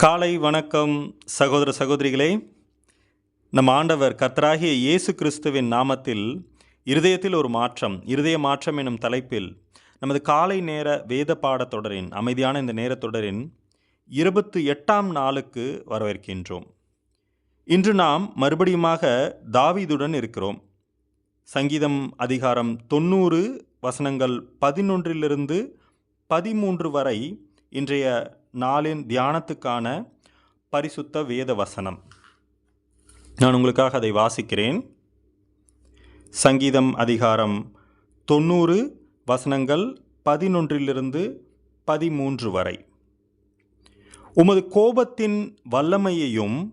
காலை வணக்கம் சகோதர சகோதரிகளே. நம் ஆண்டவர் கர்த்தராகிய இயேசு கிறிஸ்துவின் நாமத்தில் இருதயத்தில் ஒரு மாற்றம் இருதய மாற்றம் எனும் தலைப்பில் நமது காலை நேர வேத பாடத்தொடரின் அமைதியான இந்த நேரத்தொடரின் இருபத்து எட்டாம் நாளுக்கு வரவேற்கின்றோம். இன்று நாம் மறுபடியுமாக தாவீதுடன் இருக்கிறோம். சங்கீதம் அதிகாரம் தொண்ணூறு வசனங்கள் பதினொன்றிலிருந்து பதிமூன்று வரை இன்றைய நாளின் தியானத்துக்கான பரிசுத்த வேத வசனம். நான் உங்களுக்காக அதை வாசிக்கிறேன். சங்கீதம் அதிகாரம் தொண்ணூறு வசனங்கள் பதினொன்றிலிருந்து பதிமூன்று வரை. உமது கோபத்தின் வல்லமையையும்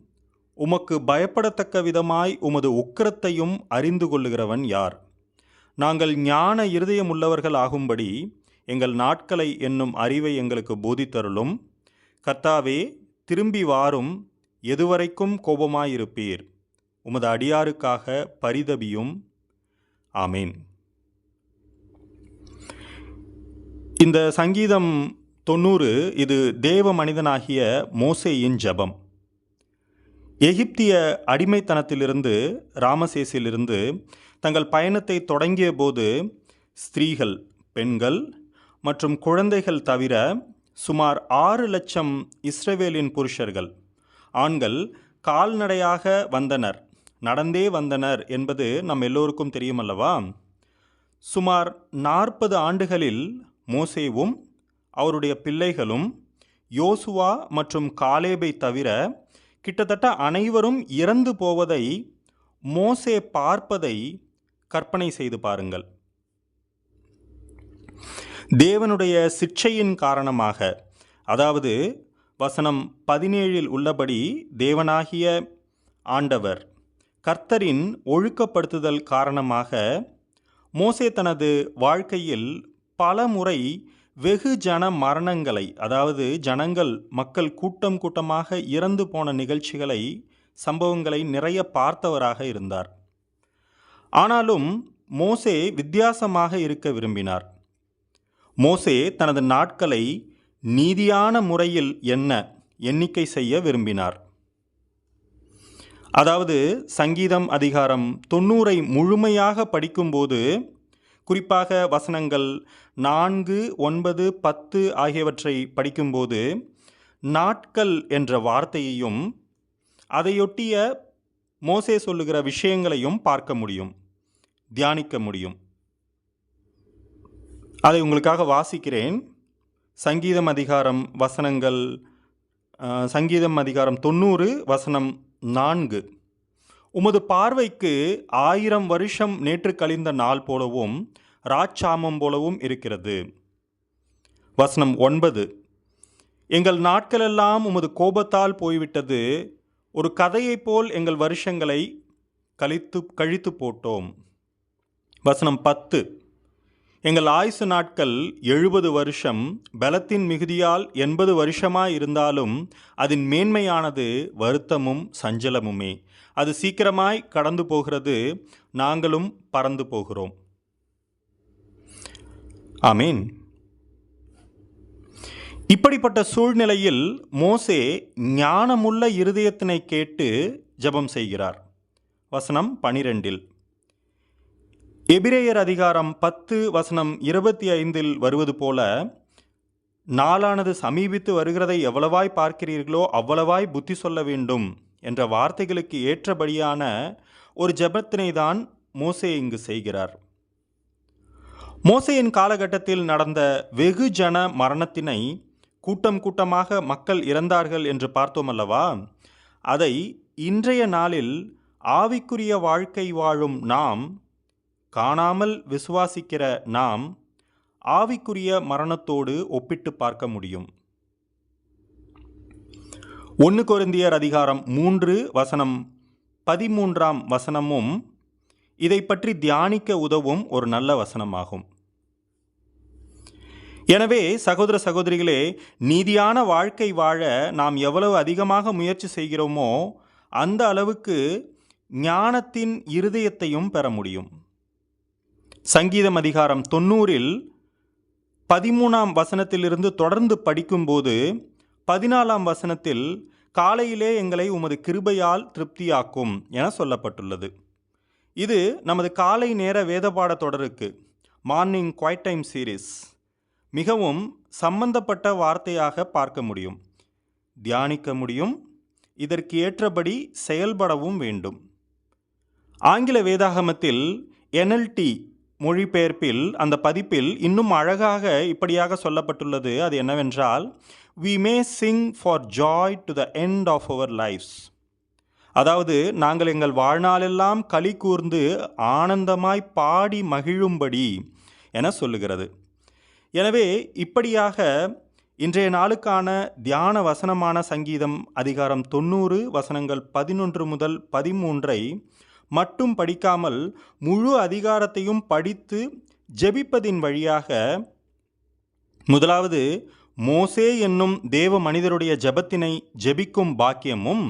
உமக்கு பயப்படத்தக்க விதமாய் உமது உக்கிரத்தையும் அறிந்து கொள்ளுகிறவன் யார்? நாங்கள் ஞான இருதயமுள்ளவர்கள் ஆகும்படி எங்கள் நாட்களை என்னும் அறிவை எங்களுக்கு போதித்தருளும். கர்த்தாவே திரும்பி வாரும் எதுவரைக்கும் கோபமாயிருப்பீர். உமது அடியாருக்காக பரிதபியும். ஆமேன். இந்த சங்கீதம் தொண்ணூறு இது தேவ மனிதனாகிய மோசேயின் ஜெபம். எகிப்திய அடிமைத்தனத்திலிருந்து ராமசேசிலிருந்து தங்கள் பயணத்தை தொடங்கிய போது ஸ்திரீகள் பெண்கள் மற்றும் குழந்தைகள் தவிர சுமார் ஆறு லட்சம் இஸ்ரவேலின் புருஷர்கள். ஆண்கள் கால்நடையாக வந்தனர். நடந்தே வந்தனர் என்பது நம் எல்லோருக்கும் தெரியுமல்லவா? சுமார் நாற்பது ஆண்டுகளில் மோசேவும் அவருடைய பிள்ளைகளும் யோசுவா மற்றும் காலேபை தவிர கிட்டத்தட்ட அனைவரும் இறந்து போவதை மோசே பார்ப்பதை கற்பனை செய்து பாருங்கள். தேவனுடைய சிற்சையின் காரணமாக அதாவது வசனம் பதினேழில் உள்ளபடி தேவனாகிய ஆண்டவர் கர்த்தரின் ஒழுக்கப்படுத்துதல் காரணமாக மோசே தனது வாழ்க்கையில் பல முறை வெகு ஜன மரணங்களை அதாவது ஜனங்கள் மக்கள் கூட்டம் கூட்டமாக இறந்து போன நிகழ்ச்சிகளை சம்பவங்களை நிறைய பார்த்தவராக இருந்தார். ஆனாலும் மோசே வித்தியாசமாக இருக்க விரும்பினார். மோசே தனது நாட்களை நீதியான முறையில் என்ன எண்ணிக்கை செய்ய விரும்பினார். அதாவது சங்கீதம் அதிகாரம் தொண்ணூறை முழுமையாக படிக்கும்போது குறிப்பாக வசனங்கள் நான்கு ஒன்பது பத்து ஆகியவற்றை படிக்கும்போது நாட்கள் என்ற வார்த்தையையும் அதையொட்டிய மோசே சொல்லுகிற விஷயங்களையும் பார்க்க முடியும் தியானிக்க முடியும். அதை உங்களுக்காக வாசிக்கிறேன். சங்கீதம் அதிகாரம் வசனங்கள் சங்கீதம் அதிகாரம் தொண்ணூறு வசனம் நான்கு. உமது பார்வைக்கு ஆயிரம் வருஷம் நேற்று கழிந்த நாள் போலவும் ராச்சாமம் போலவும் இருக்கிறது. வசனம் ஒன்பது. எங்கள் நாட்களெல்லாம் உமது கோபத்தால் போய்விட்டது. ஒரு கதையைப் போல் எங்கள் வருஷங்களை கழித்து கழித்து போட்டோம். வசனம் பத்து. எங்கள் ஆயுசு நாட்கள் எழுபது வருஷம் பலத்தின் மிகுதியால் எண்பது வருஷமாய் இருந்தாலும் அதன் மேன்மையானது வருத்தமும் சஞ்சலமுமே. அது சீக்கிரமாய் கடந்து போகிறது நாங்களும் பறந்து போகிறோம். ஆமீன். இப்படிப்பட்ட சூழ்நிலையில் மோசே ஞானமுள்ள இருதயத்தினை கேட்டு ஜெபம் செய்கிறார். வசனம் பனிரெண்டில். எபிரேயர் அதிகாரம் பத்து வசனம் இருபத்தி ஐந்தில் வருவது போல நாளானது சமீபித்து வருகிறதை எவ்வளவாய் பார்க்கிறீர்களோ அவ்வளவாய் புத்தி சொல்ல வேண்டும் என்ற வார்த்தைகளுக்கு ஏற்றபடியான ஒரு ஜெபத்தினை தான் மோசே இங்கு செய்கிறார். மோசையின் காலகட்டத்தில் நடந்த வெகு ஜன மரணத்தினை கூட்டம் கூட்டமாக மக்கள் இறந்தார்கள் என்று பார்த்தோம் அல்லவா? அதை இன்றைய நாளில் ஆவிக்குரிய வாழ்க்கை வாழும் நாம் காணாமல் விசுவாசிக்கிற நாம் ஆவிக்குரிய மரணத்தோடு ஒப்பிட்டு பார்க்க முடியும். ஒன்று கொரிந்தியர் அதிகாரம் மூன்று வசனம் பதிமூன்றாம் வசனமும் இதை பற்றி தியானிக்க உதவும் ஒரு நல்ல வசனமாகும். எனவே சகோதர சகோதரிகளே நீதியான வாழ்க்கை வாழ நாம் எவ்வளவு அதிகமாக முயற்சி செய்கிறோமோ அந்த அளவுக்கு ஞானத்தின் இருதயத்தையும் பெற முடியும். சங்கீதம் அதிகாரம் தொண்ணூறில் பதிமூணாம் வசனத்திலிருந்து தொடர்ந்து படிக்கும்போது பதினாலாம் வசனத்தில் காலையிலே எங்களை உமது கிருபையால் திருப்தியாக்கும் என சொல்லப்பட்டுள்ளது. இது நமது காலை நேர வேதபாட தொடருக்கு மார்னிங் குவைட் டைம் சீரீஸ் மிகவும் சம்பந்தப்பட்ட வார்த்தையாக பார்க்க முடியும். தியானிக்க முடியும். இதற்கு ஏற்றபடி செயல்படவும் வேண்டும். ஆங்கில வேதாகமத்தில் என்எல்டி மொழிபெயர்ப்பில் அந்த பதிப்பில் இன்னும் அழகாக இப்படியாக சொல்லப்பட்டுள்ளது. அது என்னவென்றால் we may sing for joy to the end of our lives அதாவது நாங்கள் எங்கள் வாழ்நாளெல்லாம் களி கூர்ந்து ஆனந்தமாய் பாடி மகிழும்படி என சொல்லுகிறது. எனவே இப்படியாக இன்றைய நாளுக்கான தியான வசனமான சங்கீதம் அதிகாரம் தொண்ணூறு வசனங்கள் பதினொன்று முதல் பதிமூன்றை மட்டும் படிக்காமல் முழு அதிகாரத்தையும் படித்து ஜெபிப்பதின் வழியாக முதலாவது மோசே என்னும் தேவ மனிதருடைய ஜெபத்தினை ஜெபிக்கும் பாக்கியமும்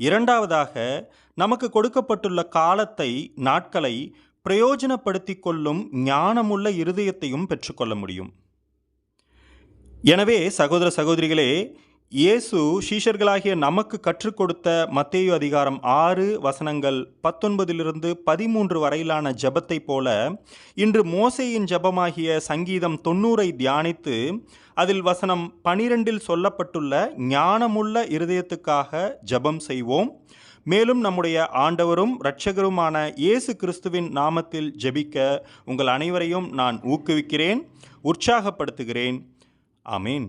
இரண்டாவதாக நமக்கு கொடுக்கப்பட்டுள்ள காலத்தை நாட்களை பிரயோஜனப்படுத்தி கொள்ளும் ஞானமுள்ள இருதயத்தையும் பெற்றுக்கொள்ள முடியும். எனவே சகோதர சகோதரிகளே இயேசு சீஷர்களாகிய நமக்கு கற்றுக் கொடுத்த மத்தேயு அதிகாரம் ஆறு வசனங்கள் பத்தொன்பதிலிருந்து பதிமூன்று வரையிலான ஜபத்தைப் போல இன்று மோசையின் ஜெபமாகிய சங்கீதம் தொண்ணூறை தியானித்து அதில் வசனம் பனிரெண்டில் சொல்லப்பட்டுள்ள ஞானமுள்ள இருதயத்துக்காக ஜெபம் செய்வோம். மேலும் நம்முடைய ஆண்டவரும் இரட்சகருமான இயேசு கிறிஸ்துவின் நாமத்தில் ஜெபிக்க உங்கள் அனைவரையும் நான் ஊக்குவிக்கிறேன் உற்சாகப்படுத்துகிறேன். ஆமீன்.